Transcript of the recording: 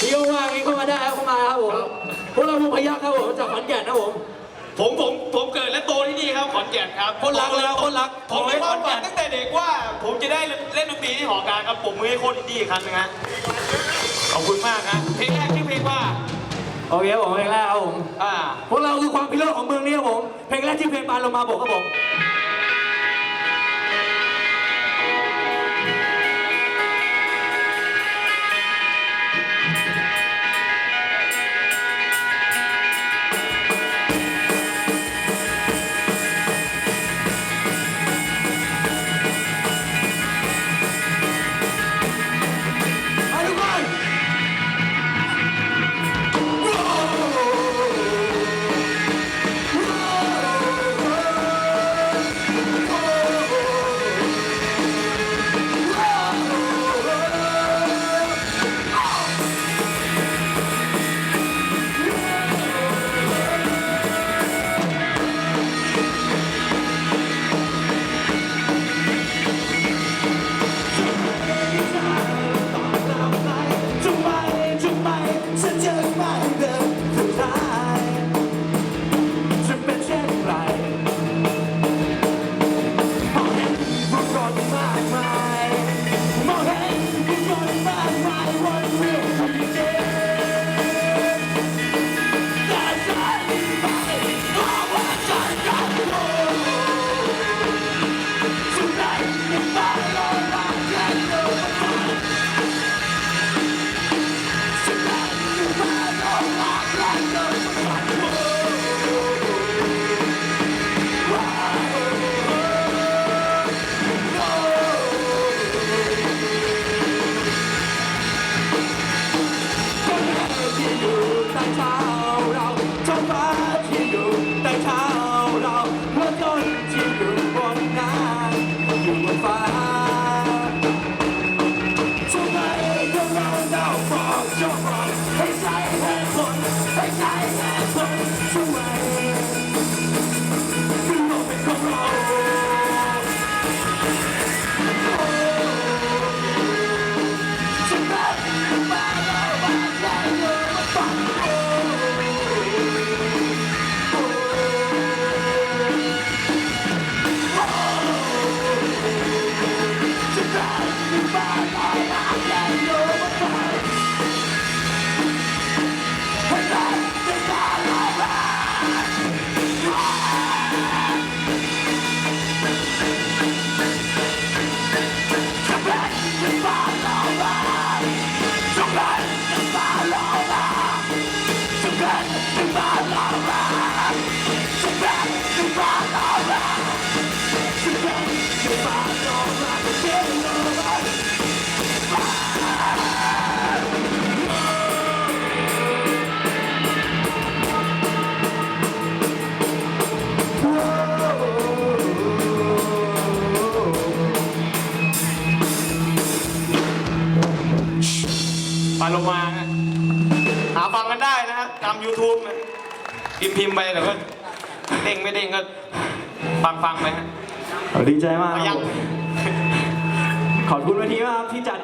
พี่ว่างๆนี่เข้ามาได้ครับเข้ามาครับผมพวกเราวงพยัคฆ์ครับผมจากขอนแก่นนะผม ผมผมผมเกิดและโตที่นี่ครับขอนแก่นครับคนรักแล้วคนรักผมมีความฝันขอนแก่นตั้งแต่เด็กว่าผมจะได้เล่นดนตรีที่หอการครับผมมือให้โคตรอินดี้อีกครั้งนึงฮะขอบคุณมากนะเพลงแรกชื่อเพลงว่าโอเคครับผมเพลงแรกครับผมอ่าพวกเราคือความพิโรธของเมืองนี้ครับผมเพลงแรกชื่อเพลงปานลงมาบอกครับผม บอ ปาโลมาฮะหาฟังกันได้นะฮะตาม YouTube นะพิมพ์พิมพ์ไปเดี๋ยวก็เด้งไม่เด้งก็ฟังฟังไปฮะดีใจมากเอายังขอบคุณวันนี้มากครับที่จัด